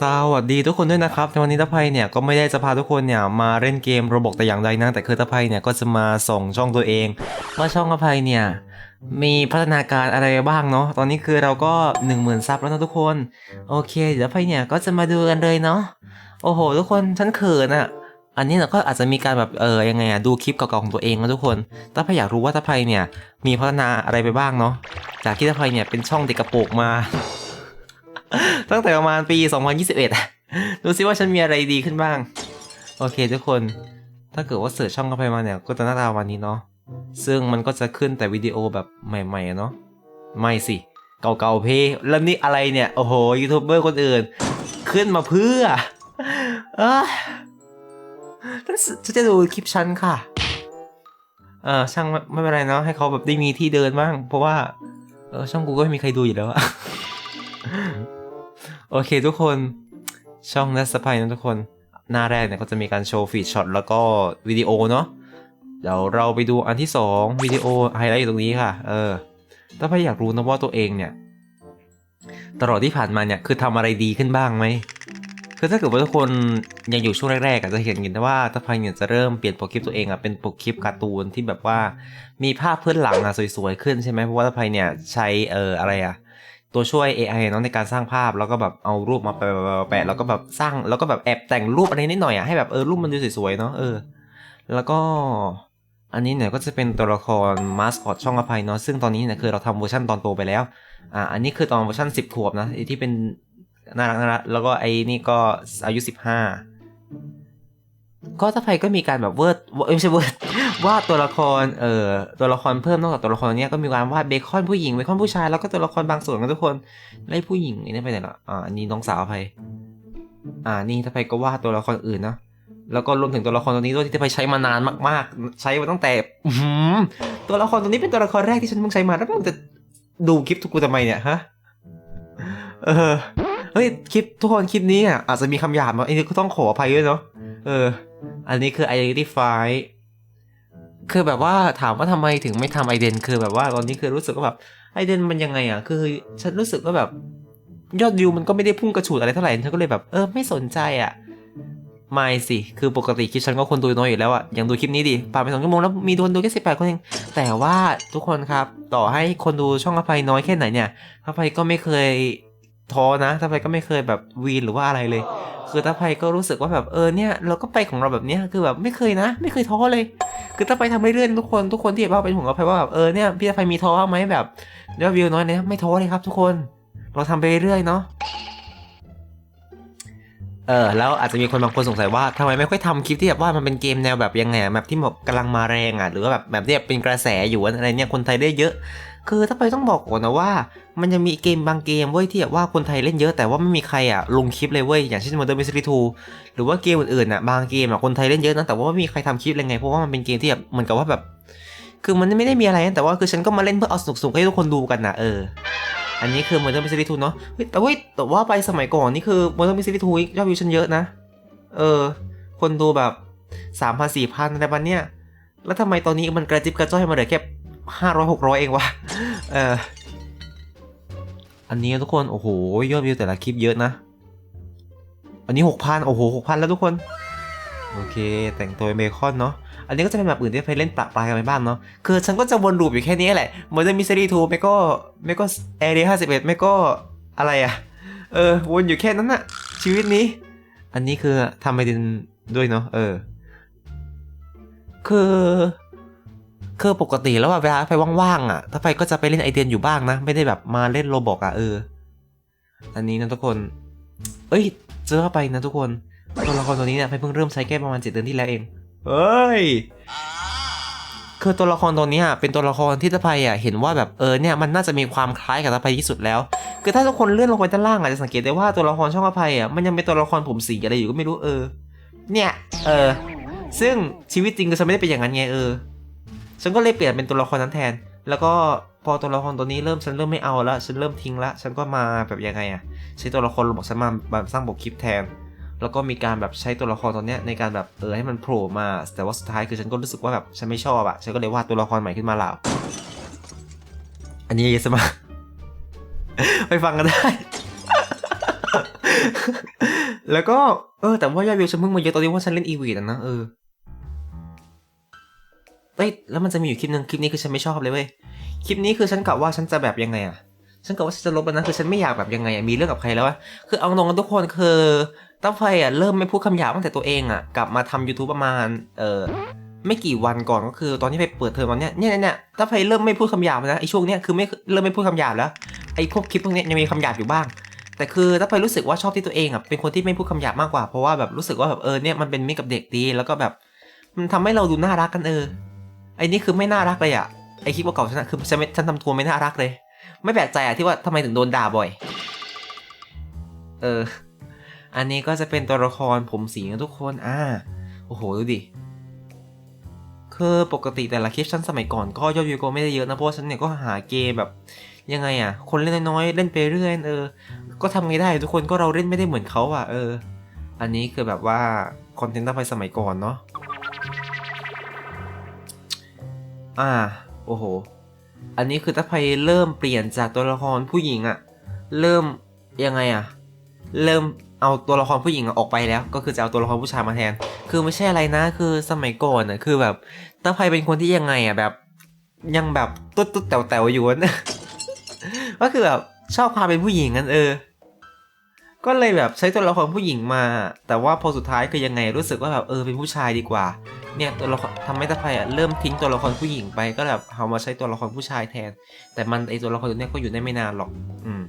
สวัสดีทุกคนด้วยนะครับ ในวันนี้ตะไพเนี่ยก็ไม่ได้จะพาทุกคนเนี่ยมาเล่นเกมระบบแต่อย่างใดนะ แต่คือตะไพเนี่ยก็จะมาส่งช่องตัวเอง ว่าช่องตะไพเนี่ยมีพัฒนาการอะไรบ้างเนาะ ตอนนี้คือเราก็ 1 0,000ซับแล้วนะทุกคน โอเค เดี๋ยวตะไพเนี่ยก็จะมาดูกันเลยเนาะ โอ้โห ทุกคนฉันเขินอะอันนี้เราก็อาจจะมีการแบบเออยังไงอะดูคลิปเก่าๆของตัวเองนะทุกคนตะไพอยากรู้ว่าตะไพเนี่ยมีพัฒนาอะไรไปบ้างเนาะจากที่ตะไพเนี่ยเป็นช่องเด็กกระโปงมา ตั้งแต่ประมาณปี 2021อะดูซิว่าฉันมีอะไรดีขึ้นบ้าง โอเคทุกคน ถ้าเกิดว่าเสิร์ชช่องเข้าไปมาเนี่ย ก็จะหน้าตาวันนี้เนาะ ซึ่งมันก็จะขึ้นแต่วิดีโอแบบใหม่ๆเนาะ ไม่สิ เก่าๆเพแล้วนี่อะไรเนี่ย โอ้โห ยูทูบเบอร์คนอื่น ขึ้นมาเพื่อเอยฉันจะดูคลิปฉันค่ะ เออช่างไม่ไม่เป็นไรเนาะ ให้เขาแบบได้มีที่เดินบ้าง เพราะว่า เออช่องกูก็ไม่มีใครดูอยู่แล้วอะ โอเคทุกคนช่องนัสพายนะทุกคน หน้าแรกเนี่ยก็จะมีการโชว์ฟีดช็อตแล้วก็วิดีโอเนาะเดี๋ยวเราไปดูอันที่ 2 วิดีโอไฮไลท์อยู่ตรงนี้ค่ะ เออ ถ้าพี่อยากรู้นะว่าตัวเองเนี่ย ตลอดที่ผ่านมาเนี่ยคือทำอะไรดีขึ้นบ้างไหมคือถ้าเกิดว่าทุกคนยังอยู่ช่วงแรกๆอาจจะเห็นกันว่าตาพายเนี่ยจะเริ่มเปลี่ยนโปรคลิปตัวเองอะเป็นโปรคลิปการ์ตูนที่แบบว่ามีภาพพื้นหลังอะสวยๆขึ้นใช่ไหมเพราะว่าตาพายเนี่ยใช้เอออะไรอะ ตัวช่วย AI เนาะในการสร้างภาพแล้วก็แบบเอารูปมาแปะๆๆๆแล้วก็แบบสร้างแล้วก็แบบแอบแต่งรูปอะไรนิดหน่อยอะให้แบบเออรูปมันดูสวยๆเนาะเออ แล้วก็อันนี้เนี่ยก็จะเป็นตัวละครมาสคอตช่องอภัยเนาะซึ่งตอนนี้เนี่ยคือเราทำเวอร์ชันตอนโตไปแล้วอ่าอันนี้คือตอนเวอร์ชัน10ขวบนะที่เป็นน่ารักน่ารักแล้วก็ไอ้นี่ก็อายุ 15ก็ถ้าใครก็มีการแบบเวิร์ดเอ้ไม่ใช่เวิร์ด วาดตัวละครเอ่อตัวละครเพิ่มนอกจากตัวละครเนี้ยก็มีการวาดเบคอนผู้หญิงเบคอนผู้ชายแล้วก็ตัวละครบางส่วนกันทุกคนไล่ผู้หญิงนนี้ไปไหนละอ่านนี้น้องสาวอภัยอ่านี่ถ้าไปก็วาดตัวละครอื่นเนาะแล้วก็รวมถึงตัวละครตัวนี้ด้วยที่จะไปใช้มานานมากๆ ใช้มาตั้งแต่หือตัวละครตัวนี้เป็นตัวละครแรกที่ฉันเพิ่งใช้มาแล้วมึงจะดูคลิปทุกกูทำไมเนี่ยฮะเออเฮ้ยคลิปทุกคนคลิปนี้อะอาจจะมีคำหยาบมาอันนี้ก็ต้องขออภัยด้วยเนาะเออ อันนี้คือ identify คือแบบว่าถามว่าทำไมถึงไม่ทำไอเดนคือแบบว่าตอนนี้คือรู้สึกว่าแบบไอเดนมันยังไงอะ คือฉันรู้สึกว่าแบบ ยอดวิวมันก็ไม่ได้พุ่งกระฉูดอะไรเท่าไหร่ฉันก็เลยแบบเออไม่สนใจอะไม่สิ คือปกติคลิปฉันก็คนดูน้อยอยู่แล้วอะอย่างดูคลิปนี้ดิ ผ่านไปสองชั่วโมงแล้วมีคนดูแค่สิบแปดคนเอง แต่ว่าทุกคนครับ ต่อให้คนดูช่องอภัยน้อยแค่ไหนเนี่ยอภัยก็ไม่เคยท้อนะอภัยก็ไม่เคยแบบวีนหรือว่าอะไรเลย คืออภัยก็รู้สึกว่าแบบเออเนี่ยเราก็ไปของเราแบบเนี้ย คือแบบไม่เคยนะ ไม่เคยท้อเลย คือถ้าไปทำเรื่อยๆทุกคนทุกคนที่แบบว่าเป็นห่วงกับไฟว่าแบบเออเนี่ยพี่อภัยมีท้อบ้างไหมแบบยอดวิวน้อยเนี่ยไม่ท้อเลยครับ ทุกคนเราทำไปเรื่อยเนาะเออแล้วอาจจะมีคนบางคนสงสัยว่าทำไมไม่ค่อยทำคลิปที่แบบว่ามันเป็นเกมแนวแบบยังไงแบบที่แบบกำลังมาแรงอะหรือว่าแบบแบบที่แบบเป็นกระแสอยู่อะไรเนี่ยคนไทยได้เยอะ คือถ้าไปต้องบอกก่อนนะว่า มันจะมีเกมบางเกมเว้ยที่แบบว่าคนไทยเล่นเยอะแต่ว่าไม่มีใครอะลงคลิปเลยเว้ยอย่างเช่น Modern Mystery 2 หรือว่าเกมอื่นๆอะบางเกมอะคนไทยเล่นเยอะนะแต่ว่าไม่มีใครทำคลิปเลยไงเพราะว่ามันเป็นเกมที่แบบเหมือนกับว่าแบบ คือมันไม่ได้มีอะไรนะแต่ว่าคือฉันก็มาเล่นเพื่อเอาสนุกๆให้ทุกคนดูกันนะเอออันนี้คือ Modern Mystery 2 เนาะเฮ้ยแต่เว้ยแต่ว่าไปสมัยก่อนนี่คือ Modern Mystery 2ยอดวิวฉันเยอะนะ เออ คนดูแบบสามพันสี่พันอะไรประมาณเนี้ยแล้วทำไมตอนนี้มันกระจิบกระจ้อยมาเหลือแค่ ห้าร้อยหกร้อยเองวะเอออันนี้ทุกคนโอ้โหยอดวิวแต่ละคลิปเยอะนะ อันนี้หกพันโอ้โหหกพันแล้วทุกคน โอเค แต่งตัวเบคอนเนาะอันนี้ก็จะเป็นแบบอื่นที่ไปเล่นปะปลายกันไปบ้างเนาะคือฉันก็จะวนลูปอยู่แค่นี้แหละ Modern Mystery 2ไม่ก็ไม่ก็ Area 51ไม่ก็อะไรอะเออวนอยู่แค่นั้นอะชีวิตนี้ อันนี้คือทำไอเดนด้วยเนาะเออ คือ คือปกติแล้วอะเวลาไปว่างๆอะถ้าไปก็จะไปเล่นไอเดียนอยู่บ้างนะ ไม่ได้แบบมาเล่นโรบอกอะเออ อันนี้นะทุกคน เอ้ยเจอเข้าไปนะทุกคนตัวละครตัวนี้เนี่ยไปเพิ่งเริ่มใช้แค่ประมาณเจ็ดเดือนที่แล้วเองเอ้ยคือตัวละครตัวนี้เป็นตัวละครที่ตะไพอะเห็นว่าแบบเออเนี่ยมันน่าจะมีความคล้ายกับตะไพที่สุดแล้ว คือถ้าทุกคนเลื่อนลงไปด้านล่างอาจจะสังเกตได้ว่าตัวละครช่องอภัยอะมันยังเป็นตัวละครผมสีอะไรอยู่ก็ไม่รู้เออ เนี่ย เออ ซึ่งชีวิตจริงก็จะไม่ได้เป็นอย่างนั้นไงเออ ฉันก็เลยเปลี่ยนเป็นตัวละครนั้นแทน แล้วก็พอตัวละครตัวนี้เริ่มฉันเริ่มไม่เอาละฉันเริ่มทิ้งละฉันก็มาแบบยังไงอะใช้ตัวละครบอกฉันมาแบบสร้างบทคลิปแทน แล้วก็มีการแบบใช้ตัวละครตัวเนี้ยในการแบบเออให้มันโผล่มา แต่ว่าสุดท้ายคือฉันก็รู้สึกว่าแบบฉันไม่ชอบอะฉันก็เลยวาดตัวละครใหม่ขึ้นมาเหล่าอันนี้เยสมาไปฟังกันได้ แล้วก็เออแต่ว่ายอดวิวฉันเพิ่งมาเยอะตอนที่ว่าฉันเล่นอีวีดนะเออ เอ้ยแล้วมันจะมีอยู่คลิปหนึ่งคลิปนี้คือฉันไม่ชอบเลยเว้ยคลิปนี้คือฉันกะว่าฉันจะแบบยังไงอะฉันกะว่าฉันจะลบมันนะคือฉันไม่อยากแบบยังไงอะมีเรื่องกับใครแล้ววะคือเอาตรงกันทุกคนคือตั้งไฟอะเริ่มไม่พูดคำหยาบตั้งแต่ตัวเองอะกลับมาทำ YouTube ประมาณเออไม่กี่วันก่อนก็คือตอนที่ไปเปิดเทอมตอนเนี้ยเนี่ยเนี่ยตั้งไฟเริ่มไม่พูดคำหยาบนะไอช่วงเนี้ยคือไม่เริ่มไม่พูดคำหยาบแล้วไอพวกคลิปพวกเนี้ยยังมีคำหยาบอยู่บ้าง แต่คือถ้าไปรู้สึกว่าชอบที่ตัวเองอะเป็นคนที่ไม่พูดคำหยาบมากกว่าเพราะว่าแบบรู้สึกว่าแบบเออเนี่ยมันเป็นมิตรกับเด็กดีแล้วก็แบบมันทำให้เราดูน่ารักกันเออ ไอ้นี่คือไม่น่ารักเลยอะไอคลิปเก่าๆฉันอะคือฉันฉันทำตัวไม่น่ารักเลย ไม่แปลกใจอะที่ว่าทำไมถึงโดนด่าบ่อย เออ อันนี้ก็จะเป็นตัวละครผมสีนะทุกคนอ่าโอ้โหดูดิคือปกติแต่ละคลิปฉันสมัยก่อนก็ยอดวิวก็ไม่ได้เยอะนะเพราะฉันเนี่ยก็หาเกมแบบยังไงอะ คนเล่นน้อยเล่นไปเรื่อยเออ ก็ทำไงได้ทุกคนก็เราเล่นไม่ได้เหมือนเขาอะ เออ อันนี้คือแบบว่าคอนเทนต์ตั้งไปสมัยก่อนเนาะ อ่า โอ้โห อันนี้คือถ้าไพเริ่มเปลี่ยนจากตัวละครผู้หญิงอะเริ่มยังไงอะเริ่มเอาตัวละครผู้หญิงออกไปแล้ว ก็คือจะเอาตัวละครผู้ชายมาแทน คือไม่ใช่อะไรนะ คือสมัยก่อนอะคือแบบตั้งไพเป็นคนที่ยังไงอะแบบ ยังแบบตุ๊ดตุ๊ดแต๋วแต๋วอยู่นะก็คือแบบชอบความเป็นผู้หญิงกันเออ ก็เลยแบบใช้ตัวละครผู้หญิงมา แต่ว่าพอสุดท้ายคือยังไงรู้สึกว่าแบบเออเป็นผู้ชายดีกว่า เนี่ยตัวละครทำให้ตะไคร่อะเริ่มทิ้งตัวละครผู้หญิงไปก็แบบเอามาใช้ตัวละครผู้ชายแทน แต่มันไอตัวละครตัวเนี้ยก็อยู่ได้ไม่นานหรอก อืม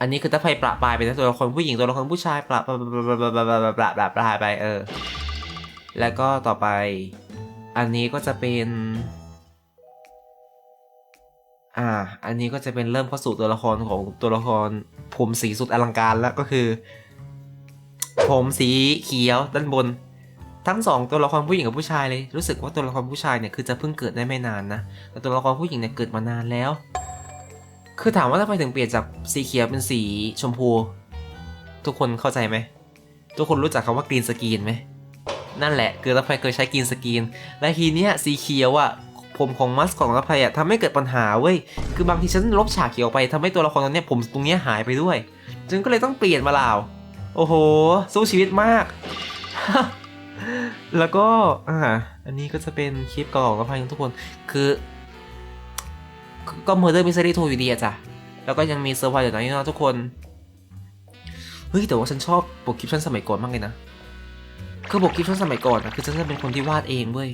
อันนี้คือตะไคร่ประปายไปนะตัวละครผู้หญิงตัวละครผู้ชายประประประประประประประปรายไปเออ แล้วก็ต่อไป อันนี้ก็จะเป็น อ่า อันนี้ก็จะเป็นเริ่มเข้าสู่ตัวละครของตัวละครผมสีสุดอลังการแล้วก็คือ ผมสีเขียวด้านบน ทั้งสองตัวละครผู้หญิงกับผู้ชายเลยรู้สึกว่าตัวละครผู้ชายเนี่ยคือจะเพิ่งเกิดได้ไม่นานนะแต่ตัวละครผู้หญิงเนี่ยเกิดมานานแล้ว คือถามว่าทำไมถึงเปลี่ยนจากสีเขียวเป็นสีชมพู ทุกคนเข้าใจไหมทุกคนรู้จักคำว่ากรีนสกรีนไหมนั่นแหละคือรัพยเคยใช้กรีนสกรีนและทีเนี้ยสีเขียวอะผมของมัสของรัพยอะทำให้เกิดปัญหาเว้ยคือบางทีฉันลบฉากเขียวออกไปทำให้ตัวละครตัวเนี้ยผมตรงเนี้ยหายไปด้วย จึงก็เลยต้องเปลี่ยนมาลาวโอ้โห สู้ชีวิตมาก แล้วก็อ่าอันนี้ก็จะเป็นคลิปเก่าของกระพายทุกคนคือคือก็ Murder Mystery 2อยู่ดีอะจ้ะ แล้วก็ยังมีเซอร์ไพรส์อยู่นะนี่นะทุกคน เฮ้ย แต่ว่าฉันชอบปกคลิปฉันสมัยก่อนมากเลยนะ คือปกคลิปฉันสมัยก่อนอะคือฉันจะเป็นคนที่วาดเองเว้ย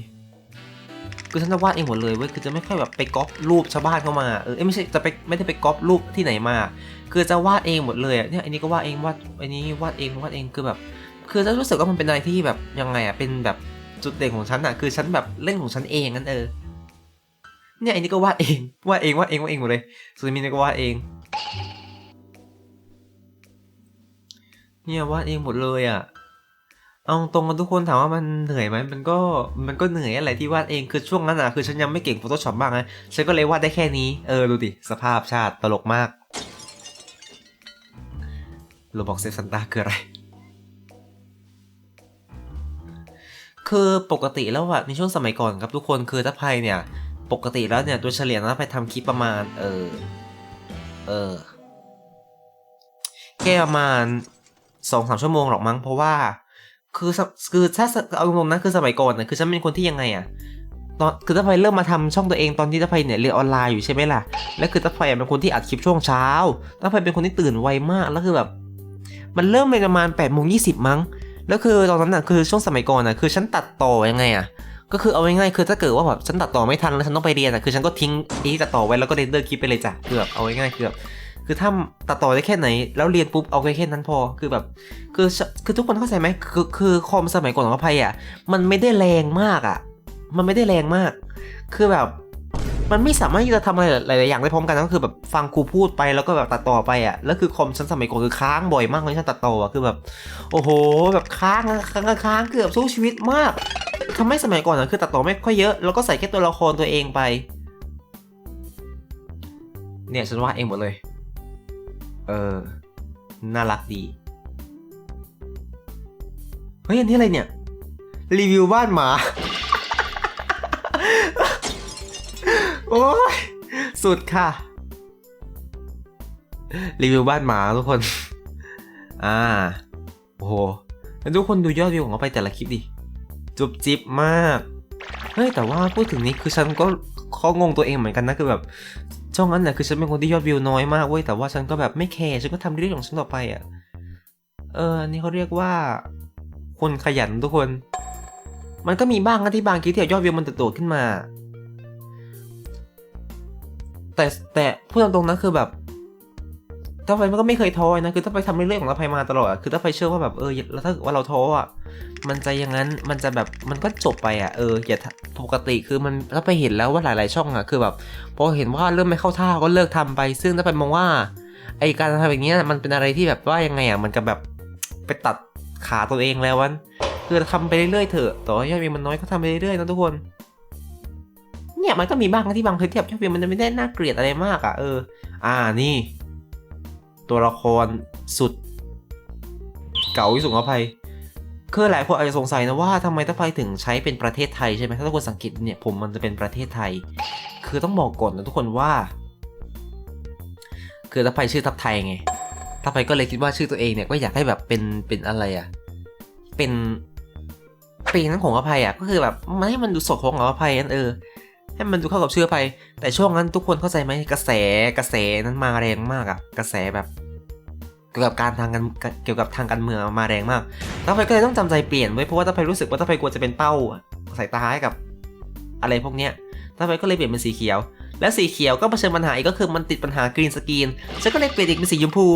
คือฉันจะวาดเองหมดเลยเว้ย คือจะไม่ค่อยแบบไปก๊อปรูปชาวบ้านเข้ามา เออไม่ใช่ จะไปไม่ได้ไปก๊อปรูปที่ไหนมา คือจะวาดเองหมดเลยอะเนี่ยอันนี้ก็วาดเองวาด อันนี้วาดเองวาดเอง คือแบบ คือจะรู้สึกว่ามันเป็นอะไรที่แบบยังไงอะเป็นแบบจุดเด่นของฉันอะคือฉันแบบเล่นของฉันเองนั่นเออเนี่ยอันนี้ก็วาดเองวาดเองวาดเองวาดเองหมดเลยซูมินก็วาดเอง เนี่ยวาดเองหมดเลยอะเอาตรงกันทุกคนถามว่ามันเหนื่อยไหมมันก็มันก็เหนื่อยอะไรที่วาดเองคือช่วงนั้นอะคือฉันยังไม่เก่ง Photoshop มากนะฉันก็เลยวาดได้แค่นี้เออดูดิสภาพชาติตลกมากโรบอกเซฟซันตาคืออะไร คือปกติแล้วอะในช่วงสมัยก่อนครับทุกคนคือถ้าไพเนี่ย ปกติแล้วเนี่ยตัวเฉลี่ยนะไพทำคลิปประมาณ เออ เออแค่ประมาณสองสามชั่วโมงหรอกมั้งเพราะว่า คือสคือถ้าเอาตรงนะคือสมัยก่อนนะคือฉันเป็นคนที่ยังไงอะตอนคือถ้าไพเริ่มมาทำช่องตัวเองตอนที่ถ้าไพเนี่ยเรียนออนไลน์อยู่ใช่ไหมล่ะ และคือถ้าไพเป็นคนที่อัดคลิปช่วงเช้าถ้าไพเป็นคนที่ตื่นไวมากแล้วคือแบบ มันเริ่มในประมาณ8ปดโมงยีมั้ง แล้วคือตอนนั้นน่ะคือช่วงสมัยก่อนน่ะคือฉันตัดต่อยังไงอะก็คือเอาง่ายๆคือถ้าเกิดว่าแบบฉันตัดต่อไม่ทันแล้วฉันต้องไปเรียนอะคือฉันก็ทิ้งไอ้ที่ตัดต่อไว้แล้วก็เรนเดอร์คลิปไปเลยจ้ะคือแบบเอาง่ายๆคือบคือถ้าตัดต่อได้แค่ไหน แล้วเรียนปุ๊บเอาแค่แค่นั้นพอคือแบบ คือคือทุกคนเข้าใจไหมคือคือคอมสมัยก่อนของอภัยอะ มันไม่ได้แรงมากอะ มันไม่ได้แรงมาก คือแบบ มันไม่สามารถที่จะทำอะไรหลายๆอย่างได้พร้อมกันก็คือแบบฟังครูพูดไปแล้วก็แบบตัดต่อไปอะแล้วคือคอมฉันสมัยก่อนคือค้างบ่อยมากเลยฉันตัดต่ออะคือแบบโอ้โห แบบค้างค้างค้างเกือบสู้ชีวิตมากทำให้สมัยก่อนนะคือตัดต่อไม่ค่อยเยอะแล้วก็ใส่แค่ตัวละครตัวเองไป เนี่ยฉันว่าเองหมดเลย เออน่ารักดีเฮ้ยอันนี้อะไรเนี่ยรีวิวบ้านหมา โอ้ยสุดค่ะ รีวิวบ้านหมาทุกคน อ่า โอ้โหแล้วทุกคนดูยอดวิวของเขาไปแต่ละคลิปดิ จุบจิบมาก เฮ้ย แต่ว่าพูดถึงนี้คือฉันก็ข้องงตัวเองเหมือนกันนะคือแบบ ช่องนั้นน่ะคือฉันเป็นคนที่ยอดวิวน้อยมากเว้ย แต่ว่าฉันก็แบบไม่แคร์ ฉันก็ทำเรื่องของฉันต่อไปอะ เออนนี้เขาเรียกว่า คนขยันทุกคน มันก็มีบ้างนะที่บางคลิปที่ยอดวิวมันโดดขึ้นมา แต่แต่พูดตรงๆนะคือแบบถ้าไฟมันก็ไม่เคยท้อนะคือถ้าไปทำเรื่องของเราไปมาตลอดอะคือถ้าไฟเชื่อว่าแบบเออแล้วถ้าว่าเราท้ออะมันจะอย่างนั้นมันจะแบบมันก็จบไปอะเอออย่าปกติคือมันถ้าไปเห็นแล้วว่าหลายๆช่องอะคือแบบพอเห็นว่าเริ่มไม่เข้าท่าก็เลิกทำไป ซึ่งถ้าไปมองว่าไอการทำอย่างเงี้ยมันเป็นอะไรที่แบบว่ายังไงอะมันจะแบบไปตัดขาตัวเองแล้ววันคือทำไปเรื่อยๆเถอะต่อให้ยอดวิวมันน้อยก็ทำไปเรื่อยๆนะทุกคน เนี่ยมันก็มีบ้างที่บางคลิปที่แบบยอดวิวมันจะไม่ได้น่าเกลียดอะไรมากอะเออ อ่านี่ ตัวละครสุด เก่าที่สุดขอภัยคือหลายคนอาจจะสงสัยนะว่าทำไมถ้าไฟถึงใช้เป็นประเทศไทยใช่ไหมถ้าทุกคนสังเกตเนี่ยผมมันจะเป็นประเทศไทย คือต้องบอกก่อนนะทุกคนว่า คือถ้าไฟชื่อทับไทยไงถ้าไฟก็เลยคิดว่าชื่อตัวเองเนี่ยก็อยากให้แบบเป็นเป็นอะไรอะเป็นเป็นนั้นของอภัยอะก็คือแบบมันให้มันดูสดของอภัยนั่นเออ ให้มันดูเข้ากับชื่อไป แต่ช่วงนั้นทุกคนเข้าใจไหมกระแสกระแสนั้นมาแรงมากอะกระแสแบบเกี่ยวกับการทางการเกี่ยวกับทางการเมืองมาแรงมากต้าไฟก็เลยต้องจำใจเปลี่ยนไว้เพราะว่าต้าไฟรู้สึกว่าต้าไฟกลัวจะเป็นเป้าสายตาให้กับ อะไรพวกเนี้ยต้าไฟก็เลยเปลี่ยนเป็นสีเขียว และสีเขียวก็เผชิญปัญหาอีกก็คือมันติดปัญหากรีนสกรีนฉันก็เลยเปลี่ยนอีกเป็นสีชมพู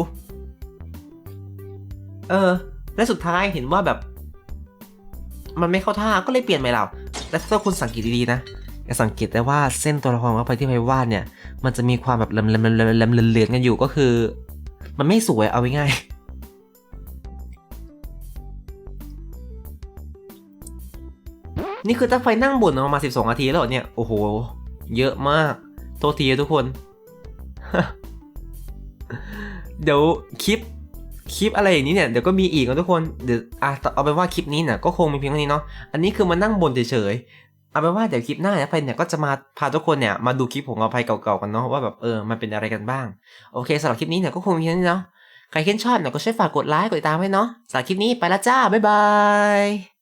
เออ และสุดท้ายเห็นว่าแบบ มันไม่เข้าท่าก็เลยเปลี่ยนใหม่เราและถ้าคุณสังเกตดีๆนะ จะสังเกตได้ว่าเส้นตัวละครของไปที่ไพวาดเนี่ย มันจะมีความแบบแหลมๆๆๆๆเลือนกันอยู่ก็คือ มันไม่สวยเอาง่ายนี่คือตั้งไฟนั่งบ่นมาประมา 12 นาทีแล้วเนี่ย โอ้โห เยอะมาก โทษทีทุกคน เดี๋ยวคลิป คลิปอะไรอย่างนี้เนี่ย เดี๋ยวก็มีอีกนะทุกคน เดี๋ยวอะเอาเป็นว่าคลิปนี้เนี่ยก็คงมีเพียงเท่านี้เนาะ อันนี้คือมานั่งบ่นเฉย เอาเป็นว่าเดี๋ยวคลิปหน้าเนี่ยไปเนี่ยก็จะมาพาทุกคนเนี่ยมาดูคลิปของเราภัยเก่าๆกันเนาะว่าแบบเออมันเป็นอะไรกันบ้าง โอเคสำหรับคลิปนี้เนี่ยก็คงมีแค่นี้เนาะใครเห็นชอบเนี่ยก็ช่วยฝากกดไลค์กดติดตามให้เนาะสำหรับคลิปนี้ไปละจ้าบ๊ายบาย